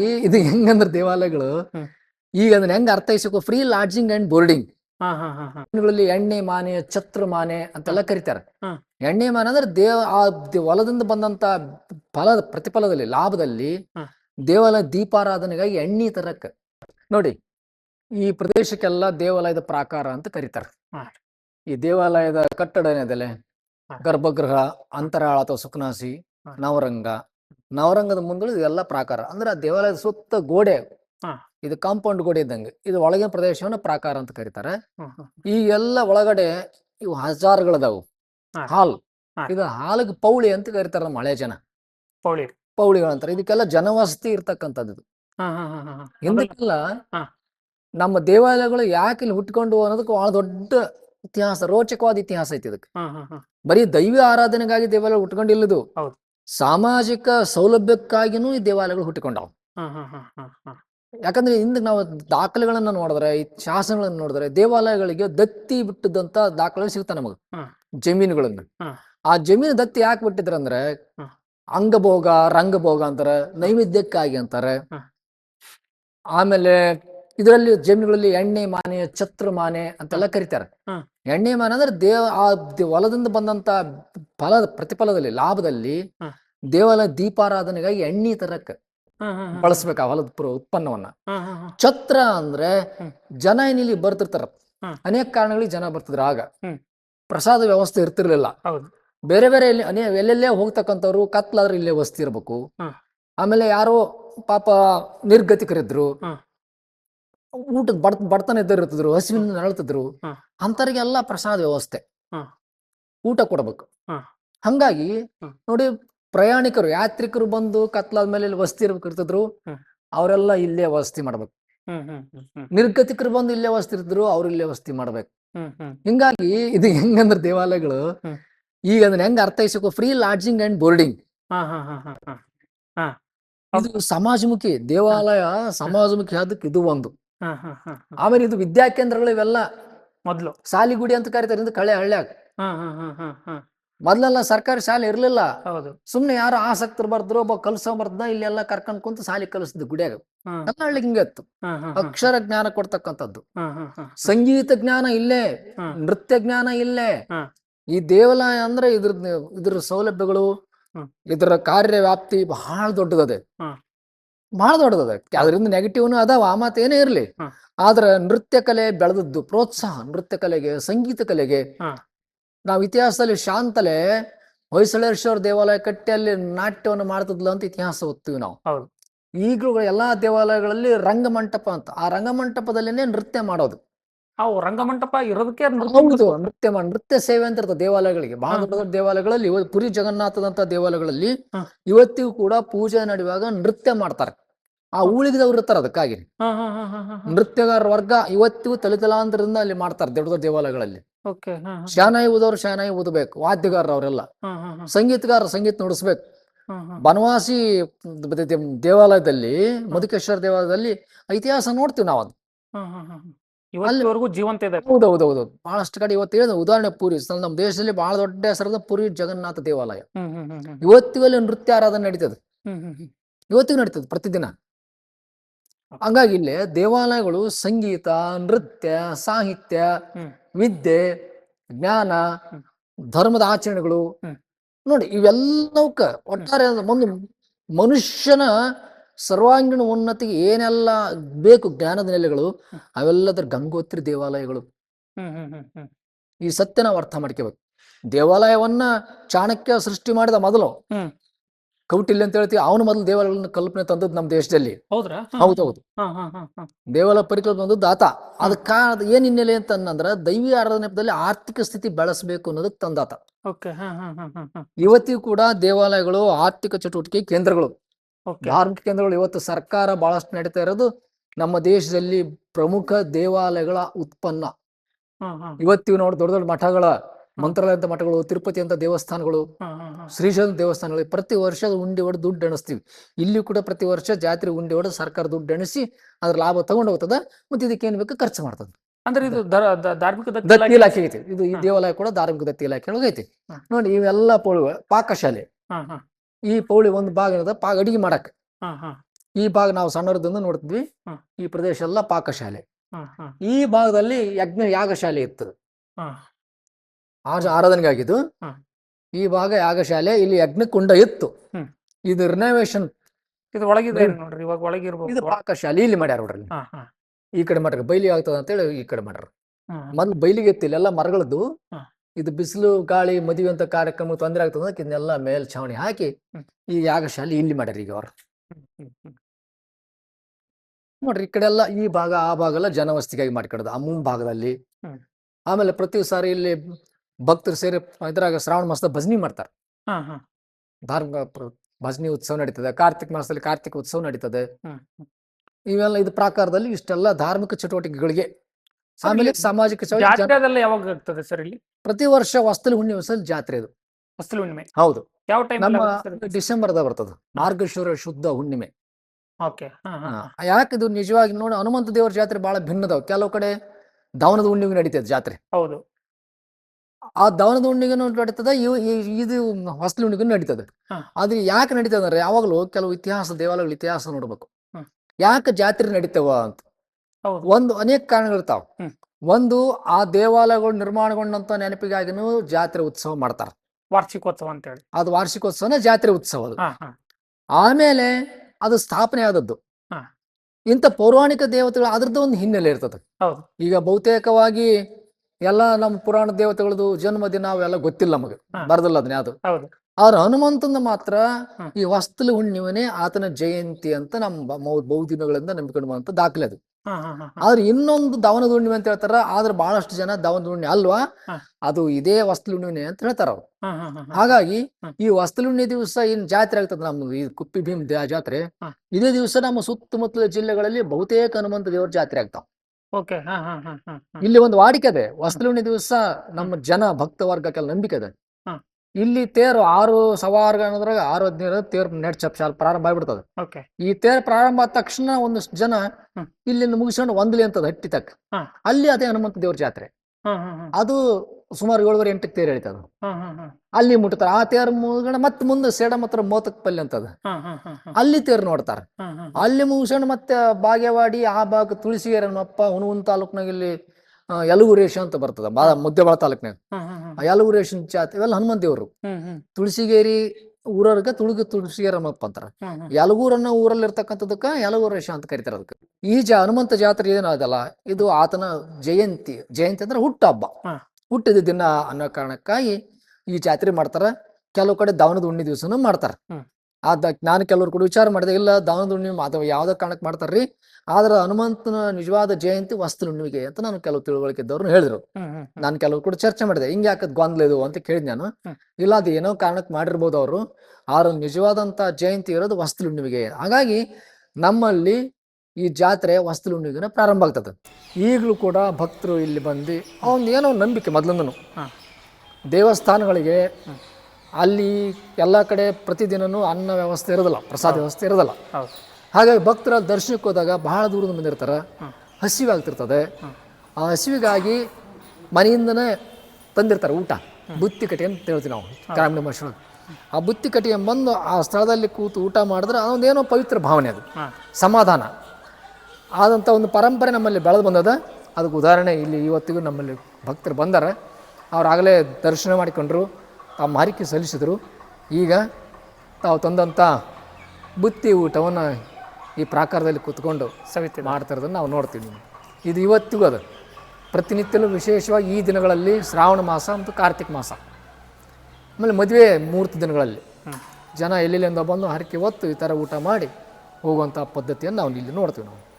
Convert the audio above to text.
ಈ ಇದು ಹೆಂಗಂದ್ರ ದೇವಾಲಯಗಳು. ಈಗ ಅದನ್ನ ಹೆಂಗ್ ಅರ್ಥೈಸಬೇಕು? ಫ್ರೀ ಲಾಡ್ಜಿಂಗ್ ಅಂಡ್ ಬೋರ್ಡಿಂಗ್ ಎಣ್ಣೆ ಮಾನೆ ಛತ್ರ ಮಾನೆ ಅಂತೆಲ್ಲ ಕರೀತಾರೆ. ಎಣ್ಣೆ ಮಾನೆ ಅಂದ್ರೆ ದೇವ ಆ ಹೊಲದಿಂದ ಬಂದಂತ ಫಲದ ಪ್ರತಿಫಲದಲ್ಲಿ ಲಾಭದಲ್ಲಿ ದೇವಾಲಯ ದೀಪಾರಾಧನೆಗಾಗಿ ಎಣ್ಣೆ ತರಕ ನೋಡಿ ಈ ಪ್ರದೇಶಕ್ಕೆಲ್ಲ ದೇವಾಲಯದ ಪ್ರಾಕಾರ ಅಂತ ಕರೀತಾರೆ. ಈ ದೇವಾಲಯದ ಕಟ್ಟಡ ಏನಿದೆ. ಗರ್ಭಗೃಹ ಅಂತರಾಳ ಅಥವಾ ಸುಖನಾಸಿ ನವರಂಗ ನವರಂಗದ ಮುಂದೆ ಇದೆಲ್ಲ ಪ್ರಾಕಾರ. ಅಂದ್ರೆ ಆ ದೇವಾಲಯದ ಸುತ್ತ ಗೋಡೆ ಇದು ಕಾಂಪೌಂಡ್ ಗೋಡೆ ಇದ್ದಂಗೆ. ಇದು ಒಳಗಿನ ಪ್ರದೇಶವನ್ನ ಪ್ರಾಕಾರ ಅಂತ ಕರೀತಾರೆ. ಈ ಎಲ್ಲ ಒಳಗಡೆ ಇವು ಹಜಾರ್ಗಳದಾವು. ಹಾಲ್. ಇದು ಹಾಲಿಗೆ ಪೌಳಿ ಅಂತ ಕರೀತಾರೆ ನಮ್ಮ ಹಳೆ ಜನ. ಪೌಳಿ. ಪೌಳಿಗಳಂತಾರೆ ಇದಕ್ಕೆಲ್ಲ ಜನವಸತಿ ಇರ್ತಕ್ಕಂಥದ್ದು. ಇದು. ಹಿಂದಕ್ಕೆಲ್ಲ ನಮ್ಮ ದೇವಾಲಯಗಳು ಯಾಕೆ ಇಲ್ಲಿ ಹುಟ್ಕೊಂಡು ಅನ್ನೋದಕ್ಕೆ ಬಹಳ ದೊಡ್ಡ ಇತಿಹಾಸ ರೋಚಕವಾದ ಇತಿಹಾಸ ಐತಿ ಇದಕ್ಕೆ. ಬರೀ ದೈವ ಆರಾಧನೆಗಾಗಿ ದೇವಾಲಯ ಹುಟ್ಕೊಂಡಿಲ್ಲದು. ಹೌದು. ಸಾಮಾಜಿಕ ಸೌಲಭ್ಯಕ್ಕಾಗಿನೂ ಈ ದೇವಾಲಯಗಳು ಹುಟ್ಟಿಕೊಂಡವು. ಯಾಕಂದ್ರೆ ಹಿಂದೆ ನಾವು ದಾಖಲೆಗಳನ್ನ ನೋಡಿದ್ರೆ ಈ ಶಾಸನಗಳನ್ನ ನೋಡಿದ್ರೆ ದೇವಾಲಯಗಳಿಗೆ ದತ್ತಿ ಬಿಟ್ಟಿದ್ದಂತ ದಾಖಲೆ ಸಿಗ್ತಾವ ನಮಗೆ. ಜಮೀನುಗಳನ್ನ. ಆ ಜಮೀನು ದತ್ತಿ ಯಾಕೆ ಬಿಟ್ಟಿದ್ರಂದ್ರೆ ಅಂದ್ರೆ ಅಂಗಭೋಗ ರಂಗಭೋಗ ಅಂತಾರೆ ನೈವೇದ್ಯಕ್ಕಾಗಿ ಅಂತಾರೆ. ಆಮೇಲೆ ಇದರಲ್ಲಿ ಜಮೀನುಗಳಲ್ಲಿ ಎಣ್ಣೆ ಮಾನೆ ಛತ್ರ ಮಾನೆ ಅಂತೆಲ್ಲ ಕರೀತಾರೆ. ಎಣ್ಣೆ ಮಾನೆ ಅಂದ್ರೆ ದೇವ ಆ ಹೊಲದಿಂದ ಬಂದಂತ ಫಲ ಪ್ರತಿಫಲದಲ್ಲಿ ಲಾಭದಲ್ಲಿ. ದೇವಾಲಯ ದೀಪಾರಾಧನೆಗಾಗಿ ಎಣ್ಣೆ ತರಕ ಬಳಸ್ಬೇಕು ಆ ಹೊಲದ ಉತ್ಪನ್ನವನ್ನ. ಛತ್ರ ಅಂದ್ರೆ ಜನ ಏನಿಲ್ಲಿ ಬರ್ತಿರ್ತಾರ. ಅನೇಕ ಕಾರಣಗಳಿಗೆ ಜನ ಬರ್ತಿದ್ರು ಆಗ. ಪ್ರಸಾದ ವ್ಯವಸ್ಥೆ ಇರ್ತಿರ್ಲಿಲ್ಲ. ಬೇರೆ ಬೇರೆ ಇಲ್ಲಿ ಅನೇ ಎಲ್ಲೆಲ್ಲೇ ಹೋಗ್ತಕ್ಕಂಥವ್ರು ಕತ್ಲಾದ್ರೆ ಇಲ್ಲೇ ವಸ್ತಿ ಇರ್ಬೇಕು. ಆಮೇಲೆ ಯಾರೋ ಪಾಪ ನಿರ್ಗತಿಕರಿದ್ರು. ಊಟದ ಬಡ್ ಬಡತನ ಇದ್ದಿರ್ತಿದ್ರು ಹಸಿವಿನ ನರಳ್ತಿದ್ರು. ಅಂತರಿಗೆಲ್ಲ ಪ್ರಸಾದ ವ್ಯವಸ್ಥೆ. ಊಟ ಕೊಡ್ಬೇಕು. ಹಂಗಾಗಿ ನೋಡಿ ಪ್ರಯಾಣಿಕರು ಯಾತ್ರಿಕರು ಬಂದು ಕತ್ಲಾದ ಮೇಲೆ ಇಲ್ಲಿ ವಸ್ತಿ ಇರ್ಬೇಕು ಇರ್ತಿದ್ರು ಅವರೆಲ್ಲ ಇಲ್ಲೇ ವಸತಿ ಮಾಡ್ಬೇಕು. ನಿರ್ಗತಿಕರು ಬಂದು ಇಲ್ಲೇ ವಸ್ತಿ ಇರ್ತಿದ್ರು ಅವ್ರು ಇಲ್ಲೇ ವಸ್ತಿ ಮಾಡ್ಬೇಕು. ಹಿಂಗಾಗಿ ಇದು ಹೆಂಗಂದ್ರ ದೇವಾಲಯಗಳು ಈಗ ಅದನ್ನ ಹೆಂಗ್ ಅರ್ಥೈಸಬೇಕು? ಫ್ರೀ ಲಾಡ್ಜಿಂಗ್ ಅಂಡ್ ಬೋರ್ಡಿಂಗ್ ಇದು ಸಮಾಜಮುಖಿ ದೇವಾಲಯ ಸಮಾಜಮುಖಿ ಅದಕ್ಕೆ ಇದು ಒಂದು. ಆಮೇಲೆ ಇದು ವಿದ್ಯಾಕೇಂದ್ರಗಳು ಇವೆಲ್ಲ ಮೊದಲು. ಸಾಲಿಗುಡಿ ಅಂತ ಕರೀತಾರೆ ಇದು ಕಳೆ ಹಳ್ಳ್ಯಾಗ. ಮೊದ್ಲೆಲ್ಲ ಸರ್ಕಾರಿ ಶಾಲೆ ಇರ್ಲಿಲ್ಲ. ಹೌದು. ಸುಮ್ನೆ ಯಾರು ಆಸಕ್ತರು ಬರ್ದ್ರು ಒಬ್ಬ ಕಲ್ಸೋ ಬರ್ದ ಇಲ್ಲೆಲ್ಲ ಕರ್ಕೊಂಡ್ ಕುಂತು ಸಾಲಿ ಕಲಿಸಿದ್ ಗುಡಿಯಾಗ. ಎಲ್ಲ ಹಳ್ಳಿಗೆ ಹಿಂಗೆ ಇತ್ತು. ಅಕ್ಷರ ಜ್ಞಾನ ಕೊಡ್ತಕ್ಕಂಥದ್ದು. ಸಂಗೀತ ಜ್ಞಾನ ಇಲ್ಲೇ ನೃತ್ಯ ಜ್ಞಾನ ಇಲ್ಲೇ ಈ ದೇವಾಲಯ ಅಂದ್ರೆ ಇದ್ರ ಇದ್ರ ಸೌಲಭ್ಯಗಳು ಇದರ ಕಾರ್ಯ ವ್ಯಾಪ್ತಿ ಬಹಳ ದೊಡ್ಡದದೆ. ಬಹಳ ದೊಡ್ಡದ ಅದರಿಂದ ನೆಗೆಟಿವ್ನು ಅದಾವ ಆ ಮಾತು ಏನೇ ಇರಲಿ. ಆದ್ರ ನೃತ್ಯ ಕಲೆ ಬೆಳೆದದ್ದು ಪ್ರೋತ್ಸಾಹ ನೃತ್ಯ ಕಲೆಗೆ ಸಂಗೀತ ಕಲೆಗೆ. ನಾವು ಇತಿಹಾಸದಲ್ಲಿ ಶಾಂತಲೆ ಹೊಯ್ಸಳೇಶ್ವರ ದೇವಾಲಯ ಕಟ್ಟಿ ಅಲ್ಲಿ ನಾಟ್ಯವನ್ನು ಮಾಡ್ತಿದ್ಲು ಅಂತ ಇತಿಹಾಸ ಓದ್ತೀವಿ ನಾವು. ಈಗಲೂ ಎಲ್ಲಾ ದೇವಾಲಯಗಳಲ್ಲಿ ರಂಗಮಂಟಪ ಅಂತ. ಆ ರಂಗಮಂಟಪದಲ್ಲಿನೇ ನೃತ್ಯ ಮಾಡೋದು. ಅವು ರಂಗಮಂಟಪ ಇರೋದಕ್ಕೆ ಹೌದು ನೃತ್ಯ ನೃತ್ಯ ಸೇವೆ ಅಂತ ಇರ್ತದೆ ದೇವಾಲಯಗಳಿಗೆ ಬಹಳ ದೊಡ್ಡ ದೊಡ್ಡ ದೇವಾಲಯಗಳಲ್ಲಿ ಪುರಿ ಜಗನ್ನಾಥದಂತ ದೇವಾಲಯಗಳಲ್ಲಿ ಇವತ್ತಿಗೂ ಕೂಡ ಪೂಜೆ ನಡೆಯುವಾಗ ನೃತ್ಯ ಮಾಡ್ತಾರೆ. ಆ ಉಳಿದವ್ರು ಇರ್ತಾರೆ ಅದಕ್ಕಾಗಿ. ನೃತ್ಯಗಾರ ವರ್ಗ ಇವತ್ತಿಗೂ ತಲೆತಲಾಂತರದಿಂದ ಅಲ್ಲಿ ಮಾಡ್ತಾರೆ ದೊಡ್ಡ ದೊಡ್ಡ ದೇವಾಲಯಗಳಲ್ಲಿ. ಶಾನಾಯಿ ಊದವ್ರು ಶಾನಾಯಿ ಊದಬೇಕು ವಾದ್ಯಗಾರರು ಅವರೆಲ್ಲ. ಸಂಗೀತಗಾರ ಸಂಗೀತ ನುಡಿಸ್ಬೇಕು. ಬನವಾಸಿ ದೇವಾಲಯದಲ್ಲಿ ಮಧುಕೇಶ್ವರ ದೇವಾಲಯದಲ್ಲಿ ಇತಿಹಾಸ ನೋಡ್ತೀವಿ ನಾವು ಅದು ಇವತ್ತಿವರೆಗೂ ಜೀವಂತ ಇದೆ. ಹೌದೌದೌದು. ಬಹಳಷ್ಟು ಕಡೆ ಇವತ್ತು ಹೇಳಿದ ಉದಾಹರಣೆ ಪುರಿ. ನಮ್ಮ ದೇಶದಲ್ಲಿ ಬಹಳ ದೊಡ್ಡ ಹೆಸರದ ಪುರಿ ಜಗನ್ನಾಥ ದೇವಾಲಯ. ಇವತ್ತಿವಲ್ಲಿ ನೃತ್ಯ ಆರಾಧನೆ ನಡೀತದೆ. ಇವತ್ತಿಗೂ ನಡೀತದೆ ಪ್ರತಿದಿನ. ಹಂಗಾಗಿ ಇಲ್ಲಿ ದೇವಾಲಯಗಳು ಸಂಗೀತ ನೃತ್ಯ ಸಾಹಿತ್ಯ. ವಿದ್ಯೆ ಜ್ಞಾನ ಧರ್ಮದ ಆಚರಣೆಗಳು ನೋಡಿ ಇವೆಲ್ಲವಕ್ಕ ಒಟ್ಟಾರೆ ಒಂದು ಮನುಷ್ಯನ ಸರ್ವಾಂಗೀಣ ಉನ್ನತಿಗೆ ಏನೆಲ್ಲ ಬೇಕು ಜ್ಞಾನದ ನೆಲೆಗಳು ಅವೆಲ್ಲದರ ಗಂಗೋತ್ರಿ ದೇವಾಲಯಗಳು. ಈ ಸತ್ಯ ನಾವು ಅರ್ಥ ಮಾಡ್ಕೋಬೇಕು. ದೇವಾಲಯವನ್ನ ಚಾಣಕ್ಯ ಸೃಷ್ಟಿ ಮಾಡಿದ ಮೊದಲು. ಕೌಟಿಲ್ಯ ಅಂತ ಹೇಳ್ತೀವಿ ಅವನು ಮೊದಲು ದೇವಾಲಯಗಳನ್ನ ಕಲ್ಪನೆ ತಂದದ್ದು ನಮ್ಮ ದೇಶದಲ್ಲಿ. ಹೌದೌದು. ದೇವಾಲಯ ಪರಿಕಲ್ಪನೆ ಬಂದದ್ದು ಆತ. ಅದ ಕಾರಣ ಏನ್ ಹಿನ್ನೆಲೆ ಅಂತ ಅಂದ್ರ ದೈವಿ ಆರಾಧನೆಪದಲ್ಲಿ ಆರ್ಥಿಕ ಸ್ಥಿತಿ ಬೆಳೆಸಬೇಕು ಅನ್ನೋದಕ್ಕೆ ತಂದಾತ ಇವತ್ತಿಗೂ ಕೂಡ ದೇವಾಲಯಗಳು ಆರ್ಥಿಕ ಚಟುವಟಿಕೆ ಕೇಂದ್ರಗಳು. ಧಾರ್ಮಿಕ ಕೇಂದ್ರಗಳು ಇವತ್ತು ಸರ್ಕಾರ ಬಹಳಷ್ಟು ನಡೀತಾ ಇರೋದು ನಮ್ಮ ದೇಶದಲ್ಲಿ ಪ್ರಮುಖ ದೇವಾಲಯಗಳ ಉತ್ಪನ್ನ. ಇವತ್ತಿಗೂ ನೋಡಿ ದೊಡ್ಡ ದೊಡ್ಡ ಮಠಗಳ ಮಂತ್ರಾಲಯ ಅಂತ ಮಠಗಳು ತಿರುಪತಿ ಅಂತ ದೇವಸ್ಥಾನಗಳು ಶ್ರೀಶೈಲ ದೇವಸ್ಥಾನಗಳು ಪ್ರತಿ ವರ್ಷ ಉಂಡಿ ಹೊಡೆದು ದುಡ್ಡು ಎಣಿಸ್ತೀವಿ. ಇಲ್ಲಿ ಕೂಡ ಪ್ರತಿ ವರ್ಷ ಜಾತ್ರೆ ಉಂಡಿ ಹೊಡೆದು ಸರ್ಕಾರ ದುಡ್ಡು ಎಣಿಸಿ ಅದ್ರ ಲಾಭ ತಗೊಂಡು ಹೋಗ್ತದ. ಮತ್ತೆ ಇದಕ್ಕೆ ಏನ್ ಬೇಕು ಖರ್ಚು ಮಾಡ್ತದೆ. ಅಂದ್ರೆ ಇದು ಧಾರ್ಮಿಕ ದತ್ತಿ ಇಲಾಖೆ- ಐತಿ ಇದು ಈ ದೇವಾಲಯ ಕೂಡ ಧಾರ್ಮಿಕ ದತ್ತಿ ಇಲಾಖೆ ಒಳಗೈತಿ ಐತಿ ನೋಡಿ ಇವೆಲ್ಲ ಪಾಕಶಾಲೆ. ಈ ಪೌಳಿ ಒಂದು ಭಾಗ ಏನದ? ಪಾಗ ಅಡಿಗೆ ಮಾಡಕ್. ಈ ಭಾಗ ನಾವು ಸಣ್ಣರದಿಂದ ನೋಡ್ತಿದ್ವಿ. ಈ ಪ್ರದೇಶ ಎಲ್ಲ ಪಾಕಶಾಲೆ. ಈ ಭಾಗದಲ್ಲಿ ಯಜ್ಞ ಯಾಗಶಾಲೆ ಇತ್ತು. ಆರಾಧನೆಗೆ ಆಗಿದ್ದು ಈ ಭಾಗ ಯಾಗಶಾಲೆ ಇಲ್ಲಿ ಯಜ್ಞ ಕುಂಡ ಇತ್ತು ಇದು ರಿನೋವೇಶನ್ ಇದು ಒಳಗಿದೆ ನೋಡ್ರಿ ಇವಾಗ ಒಳಗಿರ್ಬೋದು. ಇದು ಪಾಕಶಾಲೆ ಇಲ್ಲಿ ಮಾಡ್ಯಾರ ನೋಡ್ರಿ. ಈ ಕಡೆ ಮಾಡ್ರಿ ಬೈಲಿ ಆಗ್ತದ ಅಂತೇಳಿ ಈ ಕಡೆ ಮಾಡ್ರಿ. ಮೊದ್ಲು ಬೈಲಿಗೆ ಇತ್ತಿಲ್ಲ ಎಲ್ಲ ಮರಗಳದ್ದು. ಇದು ಬಿಸಿಲು ಗಾಳಿ ಮದುವೆ ಅಂತ ಕಾರ್ಯಕ್ರಮ ತೊಂದರೆ ಆಗ್ತದೆ ಅದಕ್ಕೆ ಇದನ್ನೆಲ್ಲ ಮೇಲ್ಛಾವಣಿ ಹಾಕಿ ಈ ಯಾಗಶಾಲೆ ಇಲ್ಲಿ ಮಾಡ್ಯಾರ ಈಗ ಅವ್ರು. ನೋಡ್ರಿ ಈ ಕಡೆ ಎಲ್ಲ ಈ ಭಾಗ ಆ ಭಾಗ ಎಲ್ಲ ಜನವಸ್ತಿಗಾಗಿ ಮಾಡ್ಕೊಳ್ಳೋದು ಆ ಮುಂಭಾಗದಲ್ಲಿ. ಆಮೇಲೆ ಪ್ರತಿ ಸಾರಿ ಇಲ್ಲಿ ಭಕ್ತರು ಸೇರಿ ಇದ್ರಾಗ ಶ್ರಾವಣ ಮಾಸದ ಭಜನಿ ಮಾಡ್ತಾರೆ. ಧಾರ್ಮಿಕ ಭಜನಿ ಉತ್ಸವ ನಡೀತದೆ. ಕಾರ್ತಿಕ ಮಾಸದಲ್ಲಿ ಕಾರ್ತಿಕ ಉತ್ಸವ ನಡೀತದೆ. ಇವೆಲ್ಲ ಇದು ಪ್ರಾಕಾರದಲ್ಲಿ ಇಷ್ಟೆಲ್ಲ ಧಾರ್ಮಿಕ ಚಟುವಟಿಕೆಗಳಿಗೆ ಆಮೇಲೆ ಸಾಮಾಜಿಕ ಯಾವಾಗ ಆಗ್ತದೆ ಸರ್ ಇಲ್ಲಿ? ಪ್ರತಿ ವರ್ಷ ವಸ್ತಲ ಹುಣ್ಣಿಮೆ ಸಲ ಜಾತ್ರೆ ಇದು ಫಸಲು ಹುಣ್ಣಿಮೆ ಹೌದು. ಯಾವ ಟೈಮ್ ನಮ್ಮ ಡಿಸೆಂಬರ್ದ ಬರ್ತದೆ. ಮಾರ್ಗಶಿರ ಶುದ್ಧ ಹುಣ್ಣಿಮೆ. ಯಾಕೆ ಇದು ನಿಜವಾಗಿ ನೋಡಿ ಹನುಮಂತ ದೇವರ ಜಾತ್ರೆ ಬಹಳ ಭಿನ್ನದವ. ಕೆಲವು ಕಡೆ ದವನದ ಹುಣ್ಣಿಮೆ ನಡೀತದೆ ಜಾತ್ರೆ. ಹೌದು. ಆ ದವನದ ಹುಣ್ಣಿಗೆ ನಡೀತದೆ ಇವು ಇದು ಹೊಸಲು ಹುಣ್ಣಿಗೆ ನಡೀತದೆ. ಆದ್ರೆ ಯಾಕೆ ನಡೀತದೆ ಅಂದ್ರೆ ಯಾವಾಗಲೂ ಕೆಲವು ಇತಿಹಾಸ ದೇವಾಲಯಗಳ ಇತಿಹಾಸ ನೋಡ್ಬೇಕು. ಯಾಕೆ ಜಾತ್ರೆ ನಡೀತವ ಅಂತ. ಒಂದು ಅನೇಕ ಕಾರಣಗಳಿರ್ತಾವ. ಒಂದು ಆ ದೇವಾಲಯಗಳು ನಿರ್ಮಾಣಗೊಂಡಂತ ನೆನಪಿಗಾಗಿನೂ ಜಾತ್ರೆ ಉತ್ಸವ ಮಾಡ್ತಾರ. ವಾರ್ಷಿಕೋತ್ಸವ ಅಂತ ಹೇಳಿ ಅದು ವಾರ್ಷಿಕೋತ್ಸವನ ಜಾತ್ರೆ ಉತ್ಸವ ಅದು. ಆಮೇಲೆ ಅದು ಸ್ಥಾಪನೆ ಆದದ್ದು. ಇಂಥ ಪೌರಾಣಿಕ ದೇವತೆಗಳು ಅದ್ರದ್ದು ಒಂದು ಹಿನ್ನೆಲೆ ಇರ್ತದೆ. ಈಗ ಬಹುತೇಕವಾಗಿ ಎಲ್ಲ ನಮ್ಮ ಪುರಾಣ ದೇವತೆಗಳದು ಜನ್ಮದಿನ ಅವೆಲ್ಲ ಗೊತ್ತಿಲ್ಲ ನಮಗೆ. ಬರದಿಲ್ಲ ಅದನ್ನೇ ಅದು. ಆದ್ರೆ ಹನುಮಂತನ ಮಾತ್ರ ಈ ವಸ್ತುಲು ಹುಣ್ಣಿಮನೆ ಆತನ ಜಯಂತಿ ಅಂತ ನಮ್ಮ ಬಹುದಿನಗಳಿಂದ ನಂಬಿಕೊಂಡು ಬಂದಂತ ದಾಖಲೆ ಅದು. ಆದ್ರೆ ಇನ್ನೊಂದು ದಾವನ ದುಣ್ಣಿಮೆ ಅಂತ ಹೇಳ್ತಾರ ಆದ್ರೆ ಬಹಳಷ್ಟು ಜನ ದಾವನ ದುಣ್ಣಿ ಅಲ್ವಾ ಅದು ಇದೇ ವಸ್ತುಲುಣ್ಣಿಮೆ ಅಂತ ಹೇಳ್ತಾರ ಅವ್ರು. ಹಾಗಾಗಿ ಈ ವಸ್ತುಲುಣ್ಣಿ ದಿವಸ ಏನ್ ಜಾತ್ರೆ ಆಗ್ತದೆ ನಮ್ದು ಈ ಕುಪ್ಪಿ ಭೀಮ್ ಜಾತ್ರೆ ಇದೇ ದಿವಸ ನಮ್ಮ ಸುತ್ತಮುತ್ತಲ ಜಿಲ್ಲೆಗಳಲ್ಲಿ ಬಹುತೇಕ ಹನುಮಂತ ದೇವರ ಜಾತ್ರೆ ಆಗ್ತಾವ. ಇಲ್ಲಿ ಒಂದು ವಾಡಿಕೆ ಇದೆ ವಸ್ತುಲುಣ್ಣಿ ದಿವಸ ನಮ್ಮ ಜನ ಭಕ್ತ ವರ್ಗಕ್ಕೆಲ್ಲ ನಂಬಿಕೆ ಇದೆ. ಇಲ್ಲಿ ತೇರು ಆರು ಸವಾರ ಅನ್ನೋದ್ರಾಗ ಆರು ಹದಿನೈದು ತೇರು ನೆಟ್ ಚಪ್ಸಾಲ್ ಪ್ರಾರಂಭ ಆಗ್ಬಿಡ್ತದೆ. ಈ ತೇರು ಪ್ರಾರಂಭ ಆದ ತಕ್ಷಣ ಒಂದಷ್ಟು ಜನ. ಇಲ್ಲಿಂದ ಮುಗಿಸ್ಕೊಂಡು ಒಂದ್ಲಿ ಅಂತದ ಹಟ್ಟಿ ತಕ್ಕ. ಅಲ್ಲಿ ಅದೇ ಹನುಮಂತ ದೇವ್ರ ಜಾತ್ರೆ. ಅದು ಸುಮಾರು ಏಳುವರೆ ಎಂಟಕ್ಕೆ ತೇರು ಎಳಿತದ. ಅಲ್ಲಿ ಮುಟ್ತಾರ. ಆ ತೇರು ಮುಗಿಸ್ಕೊಂಡು ಮತ್ತೆ ಮುಂದೆ ಸೇಡ ಮಾತ್ರ ಮೋತಕ್ ಪಲ್ಲೆ ಅಂತದ. ಅಲ್ಲಿ ತೇರು ನೋಡ್ತಾರ. ಅಲ್ಲಿ ಮುಗಿಸ್ಕೊಂಡು ಮತ್ತೆ ಬಾಗೇವಾಡಿ ಆ ಭಾಗ ತುಳಸಿಗೇರನಪ್ಪ ಹುಣಗುನ್ ತಾಲೂಕ್ನಾಗ ಇಲ್ಲಿ ಯಲಗುರೇಶ ಅಂತ ಬರ್ತದ ಬಾ ಮುದ್ದೆಬಾಳ ತಾಲೂಕ್ನಾಗ ಆ ಯಲಗುರೇಶನ್ ಜಾತಿ ಇವೆಲ್ಲ ಹನುಮಂತ ದೇವರು ತುಳಸಿಗೇರಿ ಊರರ್ಗ ತುಳುಗ ತುಳಸಿಗೇರಮ್ಮಪ್ಪ ಅಂತಾರ. ಯಲಗೂರ್ ಅನ್ನೋ ಯಲಗೂರನ್ನ ಊರಲ್ಲಿ ಇರ್ತಕ್ಕಂಥದಕ್ಕ ಯಲಗುರೇಶ ಅಂತ ಕರಿತಾರ ಅದಕ್ಕೆ. ಈ ಜ ಹನುಮಂತ ಜಾತ್ರೆ ಏನಾದಲ್ಲ ಇದು ಆತನ ಜಯಂತಿ ಜಯಂತಿ ಅಂದ್ರೆ ಹುಟ್ಟು ಹಬ್ಬ. ಹುಟ್ಟಿದ ದಿನ ಅನ್ನೋ ಕಾರಣಕ್ಕಾಗಿ ಈ ಜಾತ್ರೆ ಮಾಡ್ತಾರ. ಕೆಲವು ಕಡೆ ದಾವಣದ ಉಣ್ಣಿ ದಿವಸನೂ ಮಾಡ್ತಾರ. ಜ್ಞಾನ ನಾನು ಕೆಲವ್ರು ಕೂಡ ವಿಚಾರ ಮಾಡಿದೆ ಇಲ್ಲ ದಾನ ಹುಣ್ಣಿಮೆ ಅಥವಾ ಯಾವ್ದೋ ಕಾರಣಕ್ಕೆ ಮಾಡ್ತಾರ್ರಿ ಆದ್ರೆ ಹನುಮಂತನ ನಿಜವಾದ ಜಯಂತಿ ವಸ್ತು ಹುಣ್ಣಿಮೆಗೆ ಅಂತ ನಾನು ಕೆಲವು ತಿಳುವಳಿಕೆ ಇದ್ದವ್ರು ಹೇಳಿದ್ರು ನಾನು ಕೆಲವರು ಕೂಡ ಚರ್ಚೆ ಮಾಡಿದೆ ಹಿಂಗೆ ಯಾಕದ್ ಗೊಂದಲ ಇದು ಅಂತ ಕೇಳಿದ್ ನಾನು. ಇಲ್ಲ ಅದು ಏನೋ ಕಾರಣಕ್ಕೆ ಮಾಡಿರ್ಬೋದು ಅವರು ಆದ್ರೆ ನಿಜವಾದಂತ ಜಯಂತಿ ಇರೋದು ವಸ್ತು ಹುಣ್ಣಿಮೆಗೆ ಹಾಗಾಗಿ ನಮ್ಮಲ್ಲಿ ಈ ಜಾತ್ರೆ ವಸ್ತು ಹುಣ್ಣಿಮೆಗೆ ಪ್ರಾರಂಭ ಆಗ್ತದೆ. ಈಗಲೂ ಕೂಡ ಭಕ್ತರು ಇಲ್ಲಿ ಬಂದು ಅವನ್ ಏನೋ ನಂಬಿಕೆ ಮೊದಲಿಂದನು. ದೇವಸ್ಥಾನಗಳಿಗೆ. ಅಲ್ಲಿ ಎಲ್ಲ ಕಡೆ ಪ್ರತಿದಿನವೂ ಅನ್ನ ವ್ಯವಸ್ಥೆ ಇರೋದಿಲ್ಲ ಪ್ರಸಾದ ವ್ಯವಸ್ಥೆ ಇರೋದಿಲ್ಲ. ಹಾಗಾಗಿ ಭಕ್ತರ ದರ್ಶನಕ್ಕೆ ಹೋದಾಗ ಬಹಳ ದೂರದಿಂದ ಬಂದಿರ್ತಾರೆ. ಹಸಿವಾಗ್ತಿರ್ತದೆ ಹಸಿವೆ ಆಗ್ತಿರ್ತದೆ. ಆ ಹಸಿವಿಗಾಗಿ ಮನೆಯಿಂದನೇ ತಂದಿರ್ತಾರೆ ಊಟ. ಬುತ್ತಿ ಕಟ್ಟಿ ಅಂತ ಹೇಳ್ತೀವಿ ನಾವು ಗ್ರಾಮೀಣ ಭಾಷೆ ಆ ಬುತ್ತಿ ಕಟ್ಟಿಗೆ ಬಂದು ಆ ಸ್ಥಳದಲ್ಲಿ ಕೂತು ಊಟ ಮಾಡಿದ್ರೆ ಅದೊಂದೇನೋ ಪವಿತ್ರ ಭಾವನೆ ಅದು. ಸಮಾಧಾನ. ಆದಂಥ ಒಂದು ಪರಂಪರೆ ನಮ್ಮಲ್ಲಿ ಬೆಳೆದು ಬಂದದ. ಅದಕ್ಕೆ ಉದಾಹರಣೆ ಇಲ್ಲಿ ಇವತ್ತಿಗೂ ನಮ್ಮಲ್ಲಿ ಭಕ್ತರು ಬಂದಾರ. ಅವರಾಗಲೇ ದರ್ಶನ ಮಾಡಿಕೊಂಡ್ರು. ತಮ್ಮ ಮಾರಿಕೆ ಸಲ್ಲಿಸಿದರು. ಈಗ ತಾವು ತಂದಂಥ ಬುತ್ತಿ ಊಟವನ್ನು ಈ ಪ್ರಾಕಾರದಲ್ಲಿ ಕೂತ್ಕೊಂಡು ಸವಿತೆ ಮಾಡ್ತಾ ಇರೋದನ್ನು ನಾವು ನೋಡ್ತೀವಿ. ಇದು ಇವತ್ತಿಗೂ ಅದು. ಪ್ರತಿನಿತ್ಯಲೂ ವಿಶೇಷವಾಗಿ ಈ ದಿನಗಳಲ್ಲಿ ಶ್ರಾವಣ ಮಾಸ ಮತ್ತು ಕಾರ್ತಿಕ ಮಾಸ. ಆಮೇಲೆ ಮದುವೆ ಮೂರ್ತಿ ದಿನಗಳಲ್ಲಿ. ಜನ ಎಲ್ಲೆಲ್ಲಿಂದ ಬಂದು ಹರಕೆ ಹೊತ್ತು ಈ ಥರ ಊಟ ಮಾಡಿ ಹೋಗುವಂಥ ಪದ್ಧತಿಯನ್ನು ನಾವು ಇಲ್ಲಿ ನೋಡ್ತೀವಿ ನಾವು.